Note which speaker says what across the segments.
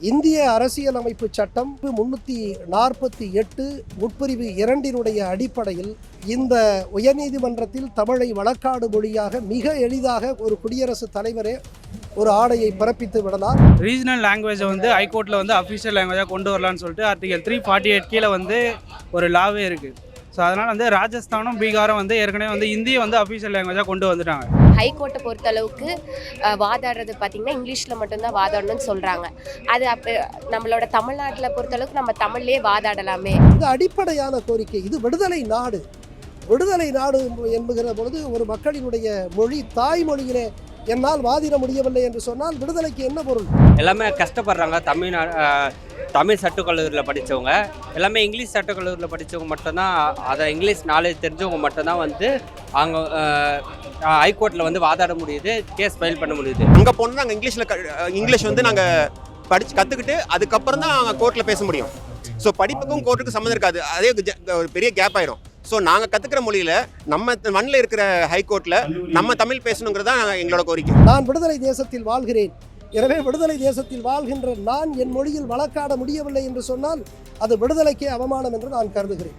Speaker 1: இந்திய அரசியலமைப்பு சட்டம் முன்னூற்றி நாற்பத்தி எட்டு உட்பிரிவு இரண்டினுடைய அடிப்படையில் இந்த உயர்நீதிமன்றத்தில் தமிழை வழக்காடு மொழியாக மிக எளிதாக ஒரு குடியரசுத் தலைவரே ஒரு ஆடையை பிறப்பித்து விடலாம்.
Speaker 2: ரீஜனல் லாங்குவேஜை வந்து ஹைகோர்ட்டில் வந்து அஃபிஷியல் லாங்குவேஜாக கொண்டு வரலான்னு சொல்லிட்டு ஆர்டிகல் த்ரீ ஃபார்ட்டி எயிட் கீழே வந்து ஒரு லாவே இருக்குது ஸோ அதனால் வந்து ராஜஸ்தானும் பீகாரும் வந்து ஏற்கனவே வந்து இந்தியை வந்து அஃபிஷியல் லாங்குவேஜாக கொண்டு வந்துட்டாங்க.
Speaker 3: ஹைகோர்ட்டை பொறுத்தளவுக்கு அஹ், வாதாடுறது பார்த்திங்கன்னா இங்கிலீஷில் மட்டும்தான் வாதாடணும்னு சொல்கிறாங்க அது அப்போ நம்மளோட தமிழ்நாட்டில் பொறுத்தளவுக்கு நம்ம தமிழ்லேயே வாதாடலாமே.
Speaker 1: இது அடிப்படையான கோரிக்கை இது விடுதலை நாடு. விடுதலை நாடு என்புகிற பொழுது ஒரு மக்களினுடைய மொழி தாய்மொழியிலே என்னால் வாதிட முடியவில்லை என்று சொன்னால் விடுதலைக்கு என்ன பொருள்?
Speaker 4: எல்லாமே கஷ்டப்படுறாங்க. தமிழ்நா அஹ், தமிழ் சட்டக்கல்லூரியில் படித்தவங்க எல்லாமே இங்கிலீஷ் சட்டக்கல்லூரியில் படித்தவங்க மட்டும்தான் அதை இங்கிலீஷ் நாலேஜ் தெரிஞ்சவங்க மட்டும்தான் வந்து அவங்க ஹைகோர்ட்டில் வந்து வாதாட முடியுது கேஸ் ஃபைல் பண்ண முடியுது.
Speaker 5: அங்கே போனால் நாங்கள் இங்கிலீஷில் இங்கிலீஷ் வந்து நாங்கள் படிச்சு கற்றுக்கிட்டு அதுக்கப்புறம் தான் நாங்கள் கோர்ட்டில் பேச முடியும். ஸோ படிப்புக்கும் கோர்ட்டுக்கும் சம்மந்தம் இருக்காது. அதே ஜ- ஒரு பெரிய கேப் ஆயிரும். ஸோ நாங்கள் கற்றுக்கிற மொழியில் நம்ம மண்ணில் இருக்கிற ஹைகோர்ட்டில் நம்ம தமிழ் பேசணுங்கிறது தான் எங்களோட கோரிக்கை.
Speaker 1: நான் விடுதலை தேசத்தில் வாழ்கிறேன். எனவே விடுதலை தேசத்தில் வாழ்கின்ற நான் என் மொழியில் வழக்காட முடியவில்லை என்று சொன்னால் அது விடுதலைக்கே அவமானம் என்று நான் கருதுகிறேன்.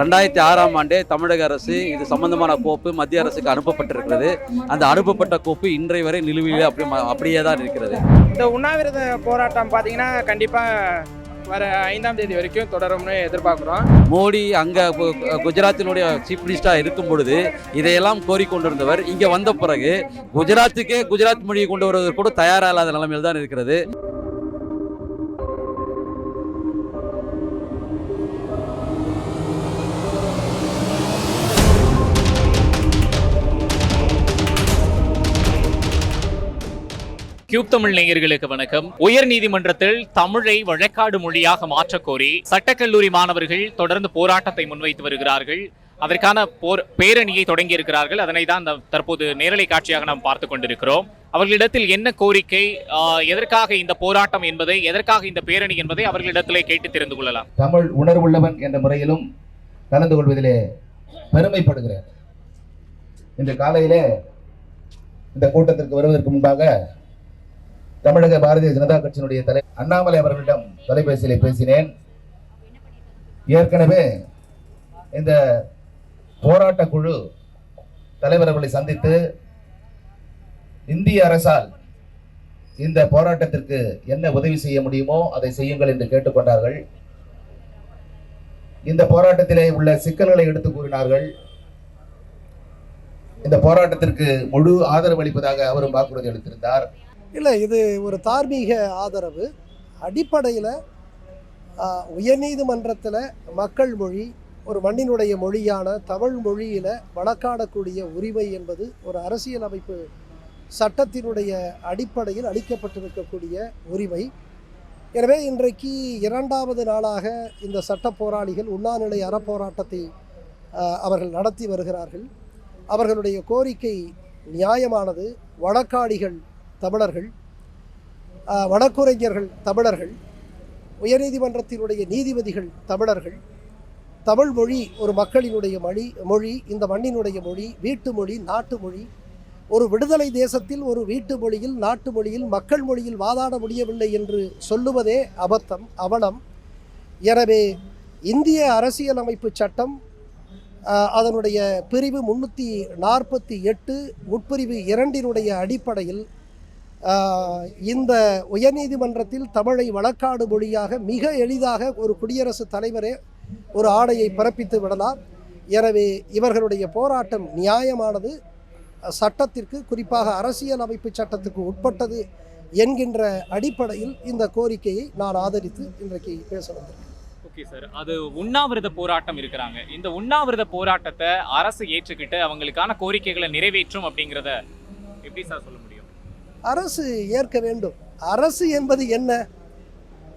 Speaker 6: ரெண்டாயிரத்தி ஆறாம் ஆண்டே தமிழக அரசு இது சம்பந்தமான கோப்பு மத்திய அரசுக்கு அனுப்பப்பட்டிருக்கிறது. அந்த அனுப்பப்பட்ட கோப்பு இன்றைய வரை நிலுவையில் அப்படி அப்படியே தான் இருக்கிறது.
Speaker 2: இந்த உண்ணாவிரத போராட்டம் பார்த்தீங்கன்னா கண்டிப்பாக வர ஐந்தாம் தேதி வரைக்கும் தொடரும்னு எதிர்பார்க்குறோம்.
Speaker 6: மோடி அங்கே குஜராத்தினுடைய சீஃப் மினிஸ்டராக இருக்கும் பொழுது இதையெல்லாம் கோரிக்கொண்டிருந்தவர். இங்கே வந்த பிறகு குஜராத்துக்கே குஜராத் மொழியை கொண்டு வருவதற்கு கூட தயாராக இல்லாத நிலைமையில் தான் இருக்கிறது.
Speaker 7: கியூப் தமிழ் நேயர்களுக்கு வணக்கம். உயர் நீதிமன்றத்தில் தமிழை வழக்காடு மொழியாக மாற்றக் கோரி சட்டக்கல்லூரி மாணவர்கள் தொடர்ந்து போராட்டத்தை முன்வைத்து வருகிறார்கள். அதற்கான போர் பேரணியை தொடங்கி இருக்கிறார்கள் அதனை தான் தற்போது நேரலை காட்சியாக நாம் பார்த்து கொண்டிருக்கிறோம். அவர்களிடத்தில் என்ன கோரிக்கை எதற்காக இந்த போராட்டம் என்பதை எதற்காக இந்த பேரணி என்பதை அவர்களிடத்திலே கேட்டு தெரிந்து கொள்ளலாம்.
Speaker 8: தமிழ் உணர்வுள்ளவன் என்ற முறையிலும் கலந்து கொள்வதிலே பெருமைப்படுகிறேன். இன்று காலையிலே இந்த கூட்டத்திற்கு வருவதற்கு முன்பாக தமிழக பாரதிய ஜனதா கட்சியினுடைய தலை அண்ணாமலை அவர்களிடம் தொலைபேசியில் பேசினேன். ஏற்கனவே இந்த போராட்ட குழு தலைவர் அவர்களை சந்தித்து இந்திய அரசால் இந்த போராட்டத்திற்கு என்ன உதவி செய்ய முடியுமோ அதை செய்யுங்கள் என்று கேட்டுக்கொண்டார்கள் இந்த போராட்டத்திலே உள்ள சிக்கல்களை எடுத்து கூறினார்கள். இந்த போராட்டத்திற்கு முழு ஆதரவு அளிப்பதாக அவரும் வாக்குறுதி அளித்திருந்தார்.
Speaker 1: இல்லை இது ஒரு தார்மீக ஆதரவு. அடிப்படையில் உயர்நீதிமன்றத்தில் மக்கள் மொழி ஒரு மண்ணினுடைய மொழியான தமிழ் மொழியில் வழக்காடக்கூடிய உரிமை என்பது ஒரு அரசியலமைப்பு சட்டத்தினுடைய அடிப்படையில் அளிக்கப்பட்டிருக்கக்கூடிய உரிமை. எனவே இன்றைக்கு இரண்டாவது நாளாக இந்த சட்ட போராளிகள் உண்ணாநிலை அறப்போராட்டத்தை அவர்கள் நடத்தி வருகிறார்கள். அவர்களுடைய கோரிக்கை நியாயமானது. வழக்காடிகள் தமிழர்கள் வழக்குரைஞர்கள் தமிழர்கள் உயர்நீதிமன்றத்தினுடைய நீதிபதிகள் தமிழர்கள் தமிழ் மொழி ஒரு மக்களினுடைய மொழி மொழி இந்த மண்ணினுடைய மொழி வீட்டு மொழி நாட்டு மொழி. ஒரு விடுதலை தேசத்தில் ஒரு வீட்டு மொழியில் நாட்டு மொழியில் மக்கள் மொழியில் வாதாட முடியவில்லை என்று சொல்லுவதே அபத்தம் அவலம். எனவே இந்திய அரசியலமைப்பு சட்டம் அதனுடைய பிரிவு முன்னூற்றி நாற்பத்தி எட்டு உட்பிரிவு இரண்டினுடைய அடிப்படையில் இந்த உயர்நீதிமன்றத்தில் தமிழை வழக்காடு மொழியாக மிக எளிதாக ஒரு குடியரசுத் தலைவரே ஒரு ஆணையை பிறப்பித்து விடலாம். எனவே இவர்களுடைய போராட்டம் நியாயமானது. சட்டத்திற்கு குறிப்பாக அரசியல் அமைப்பு சட்டத்துக்கு உட்பட்டது என்கின்ற அடிப்படையில் இந்த கோரிக்கையை நான் ஆதரித்து இன்றைக்கு பேச
Speaker 7: ஓகே சார். அது உண்ணாவிரத போராட்டம் இருக்கிறாங்க. இந்த உண்ணாவிரத போராட்டத்தை அரசு ஏற்றுக்கிட்டு அவங்களுக்கான கோரிக்கைகளை நிறைவேற்றும் அப்படிங்கிறத எப்படி சார் சொல்லுங்க?
Speaker 1: அரசு ஏற்க வேண்டும். அரசு என்பது என்ன?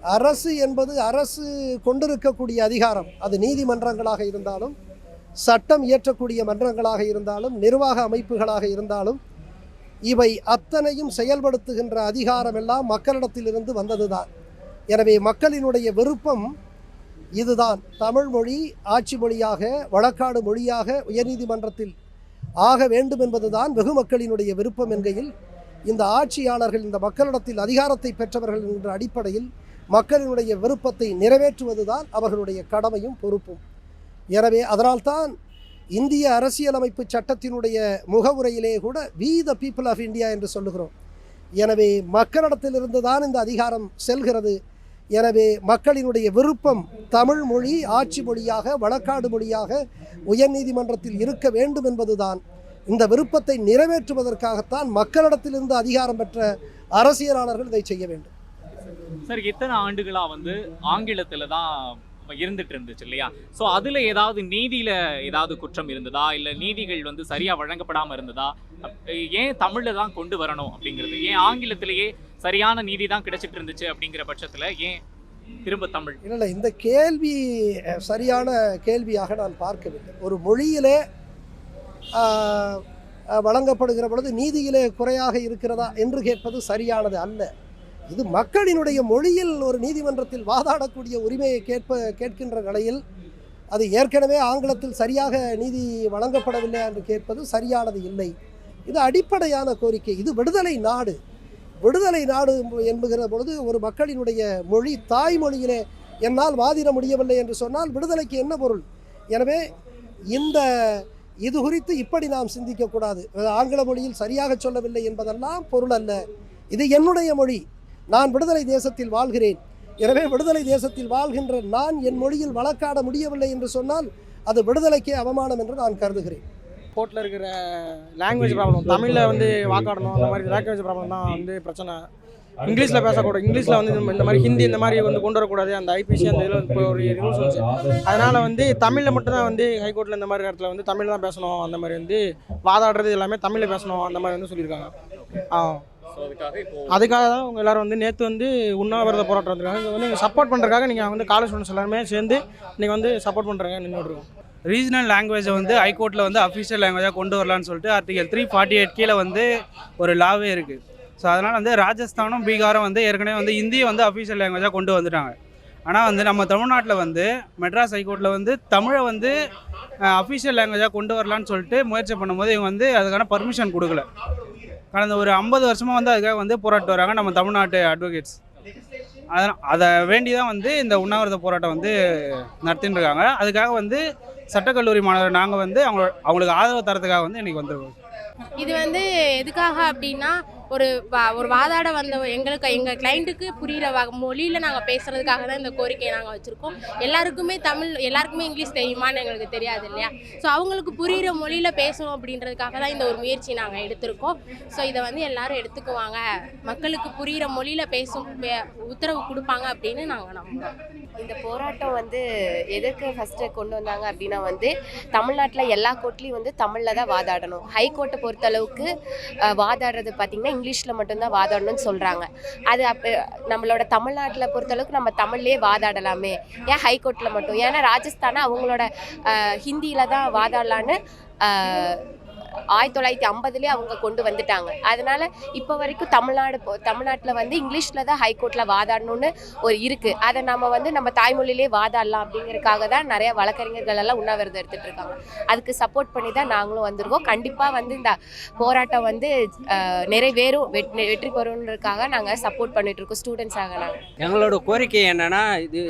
Speaker 1: அரசு என்பது அரசு கொண்டிருக்கக்கூடிய அதிகாரம். அது நீதிமன்றங்களாக இருந்தாலும் சட்டம் இயற்றக்கூடிய மன்றங்களாக இருந்தாலும் நிர்வாக அமைப்புகளாக இருந்தாலும் இவை அத்தனையும் செயல்படுத்துகின்ற அதிகாரம் எல்லாம் மக்களிடத்திலிருந்து வந்ததுதான். எனவே மக்களினுடைய விருப்பம் இதுதான். தமிழ் மொழி ஆட்சி மொழியாக வழக்காடு மொழியாக உயர்நீதிமன்றத்தில் ஆக வேண்டும் என்பதுதான் வெகு மக்களினுடைய விருப்பம் என்கையில் இந்த ஆட்சியாளர்கள் இந்த மக்களிடத்தில் அதிகாரத்தை பெற்றவர்கள் என்ற அடிப்படையில் மக்களினுடைய விருப்பத்தை நிறைவேற்றுவதுதான் அவர்களுடைய கடமையும் பொறுப்பும். எனவே அதனால்தான் இந்திய அரசியலமைப்பு சட்டத்தினுடைய முகவுரையிலே கூட we the people of India என்று சொல்லுகிறோம். எனவே மக்களிடத்திலிருந்து தான் இந்த அதிகாரம் செல்கிறது. எனவே மக்களினுடைய விருப்பம் தமிழ் மொழி ஆட்சி மொழியாக வழக்காடு மொழியாக உயர்நீதிமன்றத்தில் இருக்க வேண்டும் என்பதுதான். இந்த விருப்பத்தை நிறைவேற்றுவதற்காகத்தான் மக்களிடத்திலிருந்து அதிகாரம் பெற்ற அரசியலாளர்கள் இதை செய்ய வேண்டும்.
Speaker 7: சார் இத்தனை ஆண்டுகளா வந்து ஆங்கிலத்துல தான் இருந்துட்டு இருந்துச்சு இல்லையா? ஸோ அதுல ஏதாவது நீதியில ஏதாவது குற்றம் இருந்ததா? இல்ல நீதிகள் வந்து சரியா வழங்கப்படாம இருந்ததா? ஏன் தமிழ்ல தான் கொண்டு வரணும் அப்படிங்கிறது? ஏன் ஆங்கிலத்திலேயே சரியான நீதி தான் கிடைச்சிட்டு இருந்துச்சு அப்படிங்கிற பட்சத்துல ஏன் திரும்ப தமிழ்?
Speaker 1: இல்லை இல்லை இந்த கேள்வி சரியான கேள்வியாக நான் பார்க்கவில்லை. ஒரு மொழியிலே வழங்கப்படுகிற பொழுது நீதியிலே குறையாக இருக்கிறதா என்று கேட்பது சரியானது அல்ல. இது மக்களினுடைய மொழியில் ஒரு நீதிமன்றத்தில் வாதாடக்கூடிய உரிமையை கேட்ப கேட்கின்ற நிலையில் அது ஏற்கனவே ஆங்கிலத்தில் சரியாக நீதி வழங்கப்படவில்லை என்று கேட்பது சரியானது இல்லை. இது அடிப்படையான கோரிக்கை. இது விடுதலை நாடு. விடுதலை நாடு என்புகிற பொழுது ஒரு மக்களினுடைய மொழி தாய்மொழியிலே என்னால் வாதிட முடியவில்லை என்று சொன்னால் விடுதலைக்கு என்ன பொருள்? எனவே இந்த இது குறித்து இப்படி நாம் சிந்திக்கக்கூடாது ஆங்கில மொழியில் சரியாக சொல்லவில்லை என்பதெல்லாம் பொருள் அல்ல. இது என்னுடைய மொழி. நான் விடுதலை தேசத்தில் வாழ்கிறேன். எனவே விடுதலை தேசத்தில் வாழ்கின்ற நான் என் மொழியில் வழக்காட முடியவில்லை என்று சொன்னால் அது விடுதலைக்கே அவமானம் என்று நான் கருதுகிறேன்.
Speaker 9: கோர்ட்டில் இருக்கிற லாங்குவேஜ் ப்ராப்ளம் தமிழில் வந்து வாக்காடணும் அந்த மாதிரி லாங்குவேஜ் ப்ராப்ளம் தான் வந்து பிரச்சனை. இங்கிலீஷில் பேசக்கூடாது. இங்கிலீஷில் வந்து இந்த- மாதிரி ஹிந்தி இந்த மாதிரி வந்து கொண்டு வரக்கூடாது அந்த ஐபிசி அந்த இதில் இப்போ ஒரு ரூல்ஸ் வந்துச்சு அதனால் வந்து தமிழில் மட்டும்தான் வந்து ஹைகோர்ட்டில் இந்த மாதிரி இடத்துல வந்து தமிழ் தான் பேசணும். அந்த மாதிரி வந்து வாதாடுறது எல்லாமே தமிழில் பேசணும். அந்த மாதிரி வந்து சொல்லியிருக்காங்க. ஆ. அதுக்காக தான் அவங்க எல்லாரும் வந்து நேற்று வந்து உண்ணாவிரத போராட்டம் வந்திருக்காங்க இங்கே வந்து சப்போர்ட் பண்ணுறதுக்காக நீங்கள் வந்து காலேஜ் ஸ்டூடெண்ட்ஸ் எல்லாருமே சேர்ந்து நீங்கள் வந்து சப்போர்ட் பண்ணுறாங்க நின்றுட்டுருக்கோம்
Speaker 2: ரீஜனல் லாங்குவேஜை வந்து ஹைகோர்ட்டில் வந்து அஃபிஷியல் லாங்குவேஜாக கொண்டு வரலான்னு சொல்லிட்டு ஆர்டிகல் த்ரீ ஃபார்ட்டி எயிட் கீழே வந்து ஒரு லாவே இருக்குது ஸோ அதனால் வந்து ராஜஸ்தானும் பீகாரும் வந்து ஏற்கனவே வந்து இந்தியை வந்து அஃபிஷியல் லாங்குவேஜாக கொண்டு வந்துட்டாங்க. ஆனால் வந்து நம்ம தமிழ்நாட்டில் வந்து மெட்ராஸ் ஹைகோர்ட்டில் வந்து தமிழை வந்து அஃபிஷியல் லாங்குவேஜாக கொண்டு வரலான்னு சொல்லிட்டு முயற்சி பண்ணும்போது இவங்க வந்து அதுக்கான பர்மிஷன் கொடுக்கல. கடந்த ஒரு ஐம்பது வருஷமாக வந்து அதுக்காக வந்து போராட்டு வராங்க நம்ம தமிழ்நாட்டு அட்வொகேட்ஸ் அதனால் அதை வேண்டி தான் வந்து இந்த உண்ணாவிரத போராட்டம் வந்து நடத்தின்னு இருக்காங்க அதுக்காக வந்து சட்டக்கல்லூரி மாணவர் நாங்கள் வந்து அவங்க அவங்களுக்கு ஆதரவு தரத்துக்காக வந்து இன்றைக்கி வந்துருக்கோம்.
Speaker 10: இது வந்து எதுக்காக அப்படின்னா ஒரு வா- ஒரு வாதாட வந்த எங்களுக்கு எங்கள் கிளைண்ட்டுக்கு புரிகிற வ மொழியில் நாங்கள் பேசுகிறதுக்காக தான் இந்த கோரிக்கையை நாங்கள் வச்சுருக்கோம். எல்லாருக்குமே தமிழ் எல்லாருக்குமே இங்கிலீஷ் தெரியுமான்னு எங்களுக்கு தெரியாது இல்லையா? ஸோ அவங்களுக்கு புரிகிற மொழியில் பேசணும் அப்படின்றதுக்காக தான் இந்த ஒரு முயற்சி நாங்கள் எடுத்திருக்கோம். ஸோ இதை வந்து எல்லாரும் எடுத்துக்குவாங்க. மக்களுக்கு புரிகிற மொழியில் பேசும் உத்தரவு கொடுப்பாங்க அப்படின்னு நாங்கள் நம்புகிறோம்
Speaker 3: இந்த போராட்டம் வந்து எதற்கு ஃபஸ்ட்டு கொண்டு வந்தாங்க அப்படின்னா வந்து தமிழ்நாட்டில் எல்லா கோர்ட்லேயும் வந்து தமிழில் தான் வாதாடணும். ஹைகோர்ட்டை பொறுத்தளவுக்கு வாதாடுறது பார்த்திங்கன்னா இங்கிலீஷில் மட்டும்தான் வாதாடணும்னு சொல்கிறாங்க அது அப்போ நம்மளோட தமிழ்நாட்டில் பொறுத்தளவுக்கு நம்ம தமிழ்லேயே வாதாடலாமே. ஏன் ஹைகோர்ட்டில் மட்டும்? ஏன்னா ராஜஸ்தானை அவங்களோட ஹிந்தியில் தான் வாதாடலான்னு ஆயிரத்தி தொள்ளாயிரத்தி ஐம்பதுலேயே அவங்க கொண்டு வந்துட்டாங்க. அதனால இப்போ வரைக்கும் தமிழ்நாடு தமிழ்நாட்டில் வந்து இங்கிலீஷில் தான் ஹைகோர்ட்டில் வாதாடணும்னு ஒரு இருக்குது அதை நம்ம வந்து நம்ம தாய்மொழியிலே வாதாடலாம் அப்படிங்கிறதுக்காக தான் நிறைய வழக்கறிஞர்கள் எல்லாம் உண்ணாவிரதம் எடுத்துகிட்டு இருக்காங்க. அதுக்கு சப்போர்ட் பண்ணி தான் நாங்களும் வந்திருக்கோம். கண்டிப்பாக வந்து இந்த போராட்டம் வந்து நிறைவேறும். வெற்றி வெற்றி பெறுன்றதுக்காக நாங்கள் சப்போர்ட் பண்ணிட்டு இருக்கோம். ஸ்டூடெண்ட்ஸாக நாங்கள்
Speaker 4: எங்களோட கோரிக்கை என்னென்னா இது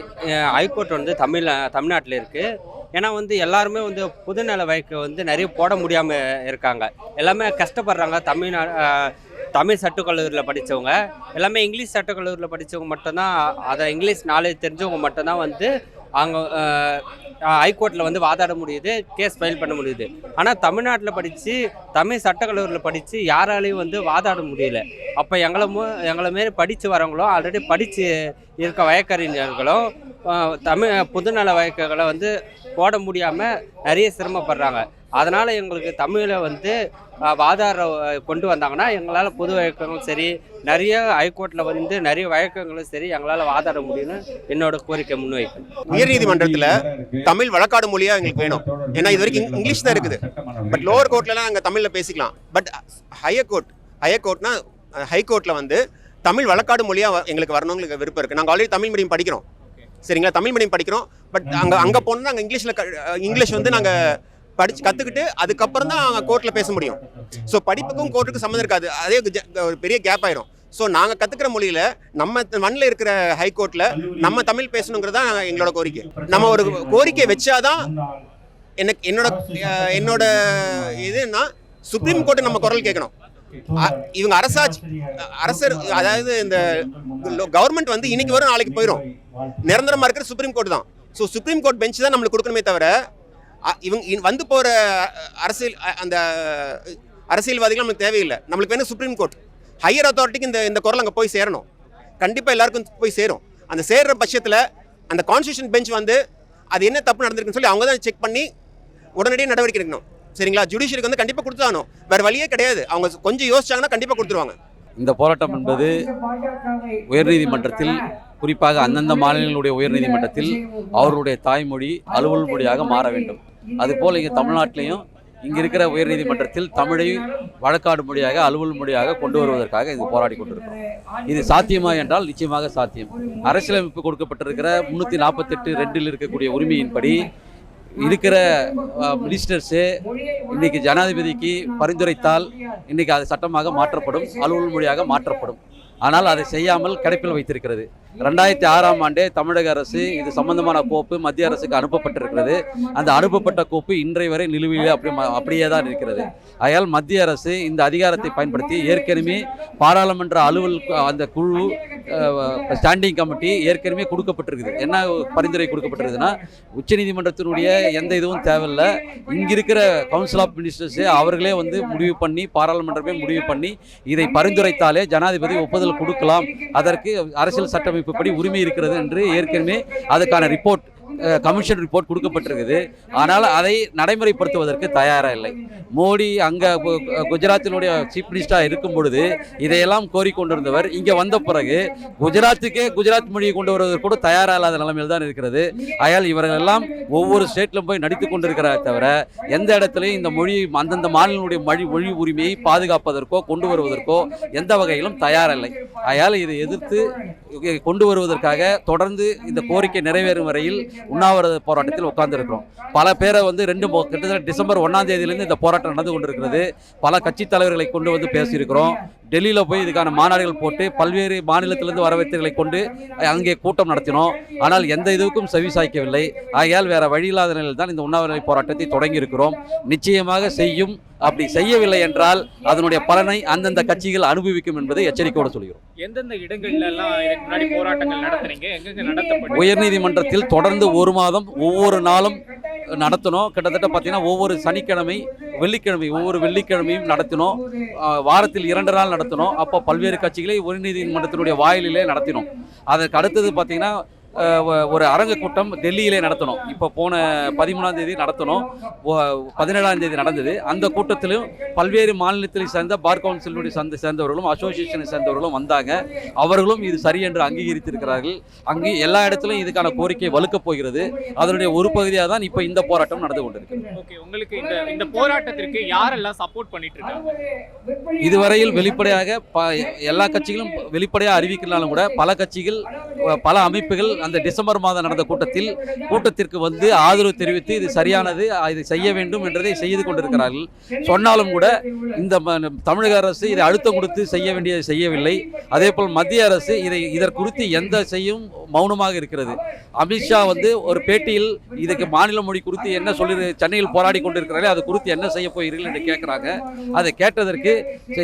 Speaker 4: ஹைகோர்ட் வந்து தமிழ் தமிழ்நாட்டில் இருக்குது ஏன்னா வந்து எல்லாருமே வந்து புதுநல வழக்கு வந்து நிறைய போட முடியாமல் இருக்காங்க. எல்லாமே கஷ்டப்படுறாங்க. தமிழ்நாடு தமிழ் சட்டக்கல்லூரியில் படித்தவங்க எல்லாமே இங்கிலீஷ் சட்டக்கல்லூரியில் படித்தவங்க மட்டும்தான் அதை இங்கிலீஷ் நாலேஜ் தெரிஞ்சவங்க மட்டும்தான் வந்து அங்கே ஹைகோர்ட்டில் வந்து வாதாட முடியுது கேஸ் ஃபைல் பண்ண முடியுது. ஆனால் தமிழ்நாட்டில் படித்து தமிழ் சட்டக்கல்லூரியில் படித்து யாராலையும் வந்து வாதாட முடியல. அப்போ எங்களை எங்களை மாரி படித்து வரவங்களும் ஆல்ரெடி படித்து இருக்க வழக்கறிஞர்களும் தமிழ் பொதுநல வழக்குகளை வந்து போட முடியாமல் நிறைய சிரமப்படுறாங்க. அதனால் எங்களுக்கு தமிழை வந்து ஆஹ், கொண்டு வந்தாங்கன்னா எங்களால் பொது வழக்கங்களும் சரி நிறைய ஹைகோர்ட்டில் வந்து நிறைய வழக்கங்களும் சரி எங்களால் வாதாட முடியும்னு என்னோட கோரிக்கை முன்வைக்கிறேன்.
Speaker 5: உயர்நீதிமன்றத்துல தமிழ் வழக்காடு மொழியா எங்களுக்கு வேணும். ஏன்னா இது வரைக்கும் இங்கிலீஷ் தான் இருக்குது. பட் லோவர் கோர்ட்லலாம் நாங்கள் தமிழில் பேசிக்கலாம். பட் ஹையர் கோர்ட் ஹையர் கோர்ட்னா ஹை வந்து தமிழ் வழக்காடு மொழியாக எங்களுக்கு வரணுங்களுக்கு விருப்பம் இருக்குது நாங்கள் ஆல்ரெடி தமிழ் மீடியம் படிக்கிறோம். சரிங்களா? தமிழ் மீடியம் படிக்கிறோம். பட் அங்கே அங்கே போனால் நாங்கள் இங்கிலீஷில் இங்கிலீஷ் வந்து நாங்கள் படிச்சு கற்றுக்கிட்டு அதுக்கப்புறம் தான் அவங்க கோர்ட்டில் பேச முடியும். ஸோ படிப்புக்கும் கோர்ட்டுக்கும் சம்மந்தம் இருக்காது. அதே ஒரு ஒரு பெரிய கேப் ஆயிரும். ஸோ நாங்கள் கற்றுக்கிற மொழியில் நம்ம மண்ணில் இருக்கிற ஹைகோர்ட்டில் நம்ம தமிழ் பேசணுங்கிறது தான் எங்களோட கோரிக்கை. நம்ம ஒரு கோரிக்கை வச்சாதான் எனக்கு என்னோட என்னோட இதுன்னா சுப்ரீம் கோர்ட்டு நம்ம குரல் கேட்கணும். அ- இவங்க அரசாட்சி அரசர் அதாவது இந்த கவர்மெண்ட் வந்து இன்னைக்கு வரும் நாளைக்கு போயிடும் நிரந்தரமா இருக்கிற சுப்ரீம் கோர்ட் தான். ஸோ சுப்ரீம் கோர்ட் பெஞ்ச் தான் நம்மளுக்கு கொடுக்கணுமே தவிர இவங்க வந்து போகிற அரசியல் அந்த அரசியல்வாதிகள் நமக்கு தேவையில்லை. நம்மளுக்கு வேணும் சுப்ரீம் கோர்ட் ஹையர் அத்தாரிட்டிக்கு இந்த இந்த குரல் அங்கே போய் சேரணும். கண்டிப்பாக எல்லாருக்கும் போய் சேரும். அந்த சேர்ற பட்சத்தில் அந்த கான்ஸ்டியூஷன் பெஞ்ச் வந்து அது என்ன தப்பு நடந்திருக்குன்னு சொல்லி அவங்க தான் செக் பண்ணி உடனடியாக நடவடிக்கை எடுக்கணும். சரிங்களா? ஜுடிஷியருக்கு வந்து கண்டிப்பாக கொடுத்தாகணும். வேறு வழியே கிடையாது. அவங்க கொஞ்சம் யோசிச்சாங்கன்னா கண்டிப்பாக கொடுத்துருவாங்க.
Speaker 6: இந்த போராட்டம் என்பது உயர்நீதிமன்றத்தில் குறிப்பாக அந்தந்த மாநிலங்களுடைய உயர்நீதிமன்றத்தில் அவர்களுடைய தாய்மொழி அலுவல் மொழியாக மாற வேண்டும். அதுபோல் இங்கே தமிழ்நாட்டிலையும் இங்கே இருக்கிற உயர்நீதிமன்றத்தில் தமிழை வழக்காடு மொழியாக அலுவல் மொழியாக கொண்டு வருவதற்காக இது போராடி கொண்டிருக்கிறோம். இது சாத்தியமா என்றால் நிச்சயமாக சாத்தியம். அரசியலமைப்பு கொடுக்கப்பட்டிருக்கிற முன்னூற்றி நாற்பத்தெட்டு ரெண்டில் இருக்கக்கூடிய உரிமையின்படி இருக்கிற மினிஸ்டர்ஸு இன்னைக்கு ஜனாதிபதிக்கு பரிந்துரைத்தால் இன்னைக்கு அது சட்டமாக மாற்றப்படும் அலுவல் மொழியாக மாற்றப்படும். ஆனால் அதை செய்யாமல் கிடப்பில் வைத்திருக்கிறது. ரெண்டாயிரத்தி ஆறாம் ஆண்டே தமிழக அரசு இது சம்பந்தமான கோப்பு மத்திய அரசுக்கு அனுப்பப்பட்டிருக்கிறது. அந்த அனுப்பப்பட்ட கோப்பு இன்றைய வரை நிலுவையில் அப்படி அப்படியே தான் இருக்கிறது. ஆகையால் மத்திய அரசு இந்த அதிகாரத்தை பயன்படுத்தி ஏற்கனவே பாராளுமன்ற அலுவல் அந்த குழு ஸ்டாண்டிங் கமிட்டி ஏற்கனவே கொடுக்கப்பட்டிருக்குது. என்ன பரிந்துரை கொடுக்கப்பட்டிருக்குதுன்னா உச்சநீதிமன்றத்தினுடைய எந்த இதுவும் தேவையில்லை. இங்கே இருக்கிற கவுன்சில் ஆஃப் மினிஸ்டர்ஸே அவர்களே வந்து முடிவு பண்ணி பாராளுமன்றமே முடிவு பண்ணி இதை பரிந்துரைத்தாலே ஜனாதிபதி ஒப்புதல் கொடுக்கலாம். அதற்கு அரசியல் சட்டமைப்புப்படி உரிமை இருக்கிறது என்று ஏற்கனவே அதுக்கான ரிப்போர்ட் கமிஷன் ரிப்போர்ட் கொடுக்கப்பட்டிருக்குது. ஆனால் அதை நடைமுறைப்படுத்துவதற்கு தயாராக இல்லை. மோடி அங்கே குஜராத்தினுடைய சீஃப் மினிஸ்டராக இருக்கும் பொழுது இதையெல்லாம் கோரிக்கொண்டிருந்தவர். இங்கே வந்த பிறகு குஜராத்துக்கே குஜராத் மொழியை கொண்டு வருவதற்கு கூட தயாராக இல்லாத நிலைமையில் தான் இருக்கிறது. அயால் இவர்கள் எல்லாம் ஒவ்வொரு ஸ்டேட்லையும் போய் நடித்து கொண்டிருக்கிறார் தவிர எந்த இடத்துலையும் இந்த மொழி அந்தந்த மாநிலங்களுடைய மொழி மொழி உரிமையை பாதுகாப்பதற்கோ கொண்டு வருவதற்கோ எந்த வகையிலும் தயாரில்லை அயால் இதை எதிர்த்து கொண்டு வருவதற்காக தொடர்ந்து இந்த கோரிக்கை நிறைவேறும் வரையில் உண்ணாவிரத போராட்டத்தில் உட்கார்ந்துருக்கிறோம். பல பேரை வந்து ரெண்டு கிட்டத்தட்ட டிசம்பர் ஒன்றாம் தேதியிலேருந்து இந்த போராட்டம் நடந்து கொண்டிருக்கிறது. பல கட்சி தலைவர்களை கொண்டு வந்து பேசியிருக்கிறோம். டெல்லியில் போய் இதுக்கான மாநாடுகள் போட்டு பல்வேறு மாநிலத்திலிருந்து வரவேற்றர்களை கொண்டு அங்கே கூட்டம் நடத்தினோம். ஆனால் எந்த இதுவுக்கும் செவி சாய்க்கவில்லை. ஆகையால் வேற வழி இல்லாத நிலையில் தான் இந்த உண்ணாவிரத போராட்டத்தை தொடங்கி இருக்கிறோம் நிச்சயமாக செய்யும். அப்படி செய்யவில்லை என்றால் அதனுடைய பலனை அந்தந்த கட்சிகள் அனுபவிக்கும் என்பதை எச்சரிக்கையோடு சொல்கிறோம்.
Speaker 7: எந்தெந்த இடங்கள்ல எல்லாம் இதுக்கு முன்னாடி போராட்டங்கள் நடத்துனீங்க? எங்கெங்க நடத்தப்பட்டு
Speaker 6: உயர்நீதிமன்றத்தில் தொடர்ந்து ஒரு மாதம் ஒவ்வொரு நாளும் நடத்தினோம். கிட்டத்தட்ட பார்த்தீங்கன்னா ஒவ்வொரு சனிக்கிழமை வெள்ளிக்கிழமை ஒவ்வொரு வெள்ளிக்கிழமையும் நடத்தினோம். வாரத்தில் இரண்டு நாள் நடத்தினோம் அப்போ பல்வேறு கட்சிகளை உயர்நீதிமன்றத்தினுடைய வாயிலே நடத்தினோம். அதற்கு அடுத்தது பார்த்தீங்கன்னா ஒரு அரங்க கூட்டம் டெல்லியிலே நடத்தணும். இப்போ போன பதிமூணாம் தேதி நடத்தணும். பதினேழாம் தேதி நடந்தது. அந்த கூட்டத்திலும் பல்வேறு மாநிலத்தை சேர்ந்த பார் கவுன்சிலுடைய சேர்ந்த சேர்ந்தவர்களும் அசோசியேஷனை சேர்ந்தவர்களும் வந்தாங்க. அவர்களும் இது சரி என்று அங்கீகரித்திருக்கிறார்கள். அங்கே எல்லா இடத்திலும் இதுக்கான கோரிக்கை வலுக்கப் போகிறது. அதனுடைய ஒரு பகுதியாக தான் இப்போ இந்த போராட்டம் நடந்து கொண்டிருக்கு
Speaker 7: ஓகே உங்களுக்கு இந்த இந்த போராட்டத்திற்கு யாரெல்லாம் சப்போர்ட் பண்ணிட்டு இருக்காங்க
Speaker 6: இதுவரையில் வெளிப்படையாக எல்லா கட்சிகளும் வெளிப்படையாக அறிவிக்கலாலும் கூட பல கட்சிகள் பல அமைப்புகள் அந்த டிசம்பர் மாதம் நடந்த கூட்டத்தில் கூட்டத்திற்கு வந்து ஆதரவு தெரிவித்து இது சரியானது இதை செய்ய வேண்டும் என்றதை செய்து கொண்டிருக்கிறார்கள். சொன்னாலும் கூட இந்த ம- தமிழக அரசு இதை அழுத்தம் கொடுத்து செய்ய வேண்டியதை செய்யவில்லை. அதே போல் மத்திய அரசு இதை இதற்குறித்து எந்த செய்யும் மௌனமாக இருக்கிறது. அமித்ஷா வந்து ஒரு பேட்டியில் இதுக்கு மாநில மொழி குறித்து என்ன சொல்லி சென்னையில் போராடி கொண்டிருக்கிறார்கள் அது குறித்து என்ன செய்ய போகிறீர்கள் என்று கேட்குறாங்க. அதை கேட்டதற்கு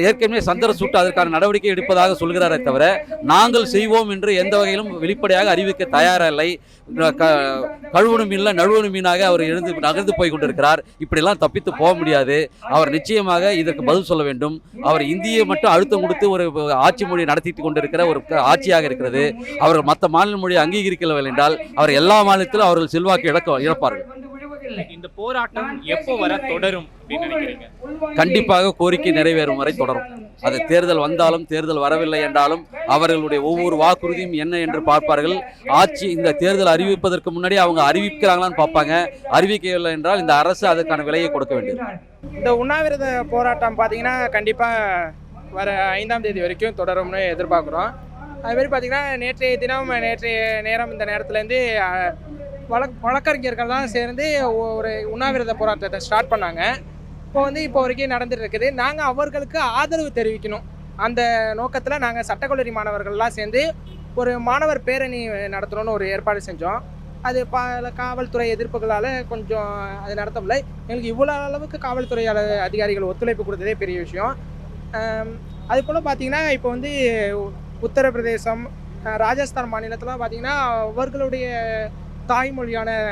Speaker 6: ஏற்கனவே சந்திர சூட்டு அதற்கான நடவடிக்கை எடுப்பதாக சொல்கிறாரே தவிர நாங்கள் செய்வோம் என்று எந்த வகையிலும் வெளிப்படையாக அறிவிக்க தயாரில்லை க- கழுவணும் இல்லை நழுவணும் மீனாக அவர் எழுந்து நகர்ந்து போய் கொண்டிருக்கிறார். இப்படிலாம் தப்பித்து போக முடியாது. அவர் நிச்சயமாக இதற்கு பதில் சொல்ல வேண்டும். அவர் இந்தியை மட்டும் அழுத்தம் கொடுத்து ஒரு ஆட்சி மொழி நடத்திட்டு கொண்டிருக்கிற ஒரு ஆட்சியாக இருக்கிறது. அவர்கள் மற்ற மாநில மொழியை அங்கீகரிக்கவில்லை என்றால் அவர் எல்லா மாநிலத்திலும் அவர்கள் செல்வாக்கு இழக்க இழப்பார்கள்.
Speaker 7: இந்த போராட்டம் எப்போ வர தொடரும் அப்படின்னு நினைக்கிறீங்க?
Speaker 6: கண்டிப்பாக கோரிக்கை நிறைவேறும் வரை தொடரும். அது தேர்தல் வந்தாலும் தேர்தல் வரவில்லை என்றாலும் அவர்களுடைய ஒவ்வொரு வாக்குறுதியும் என்ன என்று பார்ப்பார்கள். ஆட்சி இந்த தேர்தல் அறிவிப்பதற்கு முன்னாடி அவங்க அறிவிக்கிறாங்களான்னு பார்ப்பாங்க. அறிவிக்கவில்லை என்றால் இந்த அரசு அதற்கான விலையை கொடுக்க வேண்டியது
Speaker 9: இந்த உண்ணாவிரத போராட்டம் பார்த்தீங்கன்னா கண்டிப்பாக வர ஐந்தாம் தேதி வரைக்கும் தொடரும்னு எதிர்பார்க்குறோம். அதுமாரி பார்த்தீங்கன்னா நேற்றைய தினம் நேற்றைய நேரம் இந்த நேரத்துலேருந்து வழக் வழக்கறிஞர்கள்லாம் சேர்ந்து ஒரு உண்ணாவிரத போராட்டத்தை ஸ்டார்ட் பண்ணாங்க. இப்போ வந்து இப்போ வரைக்கும் நடந்துட்டு இருக்குது. நாங்கள் அவர்களுக்கு ஆதரவு தெரிவிக்கணும். அந்த நோக்கத்தில் நாங்கள் சட்டக்கல்லூரி மாணவர்கள்லாம் சேர்ந்து ஒரு மாணவர் பேரணி நடத்தணும்னு ஒரு ஏற்பாடு செஞ்சோம். அது பல காவல்துறை எதிர்ப்புகளால் கொஞ்சம் அது நடத்த முடியல எங்களுக்கு இவ்வளோ அளவுக்கு காவல்துறை அதிகாரிகள் ஒத்துழைப்பு கொடுத்ததே பெரிய விஷயம். அது போல் பார்த்தீங்கன்னா இப்போ வந்து உத்தரப்பிரதேசம் ராஜஸ்தான் மாநிலத்தில் பார்த்திங்கன்னா அவர்களுடைய தாய்மொழியான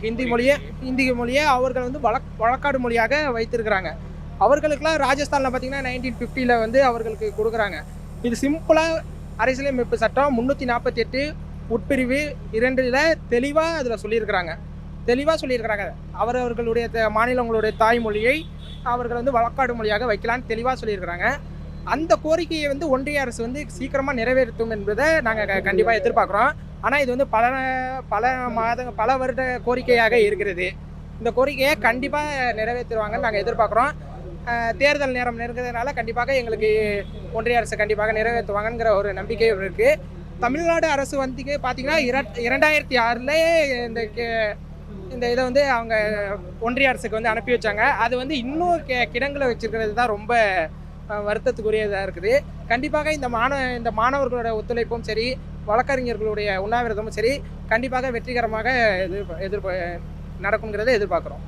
Speaker 9: ஹிந்தி மொழியை ஹிந்தி மொழியை அவர்கள் வந்து வழக் வழக்காடு மொழியாக வைத்திருக்கிறாங்க. அவர்களுக்கெல்லாம் ராஜஸ்தானில் பார்த்தீங்கன்னா நைன்டீன் ஃபிஃப்டியில் வந்து அவர்களுக்கு கொடுக்குறாங்க. இது சிம்பிளாக அரசியலமைப்பு சட்டம் முந்நூற்றி நாற்பத்தி எட்டு உட்பிரிவு இரண்டில் தெளிவாக அதில் சொல்லியிருக்கிறாங்க. தெளிவாக சொல்லியிருக்கிறாங்க. அவரவர்களுடைய த- மாநிலங்களுடைய தாய்மொழியை அவர்கள் வந்து வழக்காடு மொழியாக வைக்கலான்னு தெளிவாக சொல்லியிருக்கிறாங்க. அந்த கோரிக்கையை வந்து ஒன்றிய அரசு வந்து சீக்கிரமாக நிறைவேற்றும் என்பதை நாங்கள் கண்டிப்பாக எதிர்பார்க்குறோம். ஆனால் இது வந்து பல பல மாத பல வருட கோரிக்கையாக இருக்கிறது. இந்த கோரிக்கையை கண்டிப்பாக நிறைவேற்றுவாங்கன்னு நாங்கள் எதிர்பார்க்குறோம். தேர்தல் நேரம் நெருங்குறதுனால கண்டிப்பாக எங்களுக்கு ஒன்றிய அரசு கண்டிப்பாக நிறைவேற்றுவாங்கங்கிற ஒரு நம்பிக்கையும் இருக்குது தமிழ்நாடு அரசு வந்து பார்த்தீங்கன்னா இர இரண்டாயிரத்தி ஆறுலேயே இந்த கே- இந்த இதை வந்து அவங்க ஒன்றிய அரசுக்கு வந்து அனுப்பி வச்சாங்க. அது வந்து இன்னும் கே கிடங்கில் வச்சுருக்கிறது தான் ரொம்ப வருத்தத்துக்குரியதாக இருக்குது. கண்டிப்பாக இந்த மாணவ இந்த மாணவர்களோட ஒத்துழைப்பும் சரி வழக்கறிஞர்களுடைய உண்ணாவிரதமும் சரி கண்டிப்பாக வெற்றிகரமாக எதிர்ப்பு எதிர்ப்பு நடக்குங்கிறத எதிர்பார்க்குறோம்.